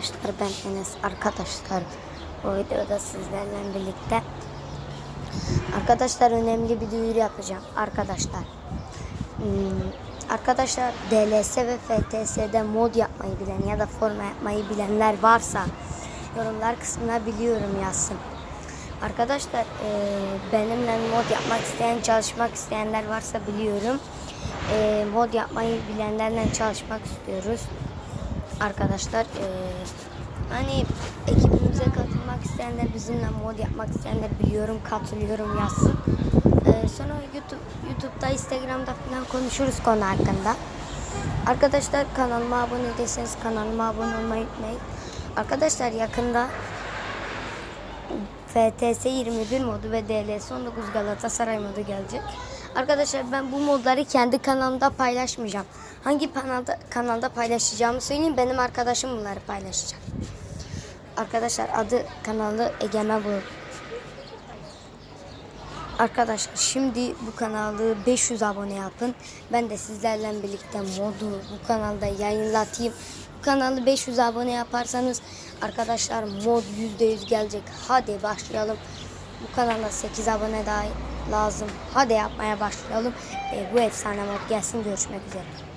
Arkadaşlar. Ben Enes arkadaşlar. Bu videoda sizlerle birlikte. Arkadaşlar önemli bir duyuru yapacağım. Arkadaşlar. Hmm, arkadaşlar DLS ve FTS'de mod yapmayı bilen ya da forma yapmayı bilenler varsa yorumlar kısmına biliyorum yazsın. Arkadaşlar eee, benimle mod yapmak isteyen çalışmak isteyenler varsa biliyorum. Eee, mod yapmayı bilenlerle çalışmak istiyoruz arkadaşlar eee, hani ekibimize katılmak isteyenler bizimle mod yapmak isteyenler biliyorum katılıyorum yazsın. Eee, sonra YouTube YouTube'da Instagram'da falan konuşuruz konu hakkında. Arkadaşlar kanalıma abone değilseniz kanalıma abone olmayı unutmayın. Arkadaşlar yakında FTS 21 modu ve DLS 19 Galatasaray modu gelecek. Arkadaşlar ben bu modları kendi kanalımda paylaşmayacağım. Hangi kanalda, kanalda paylaşacağımı söyleyeyim. Benim arkadaşım bunları paylaşacak. Arkadaşlar adı kanalı Egemen Bulut. Arkadaşlar şimdi bu kanalı 500 abone yapın. Ben de sizlerle birlikte modu bu kanalda yayınlatayım. Bu kanalı 500 abone yaparsanız arkadaşlar mod %100 gelecek. Hadi başlayalım. Bu kanala 8 abone daha lazım. Hadi yapmaya başlayalım. E, bu efsane mod gelsin. Görüşmek üzere.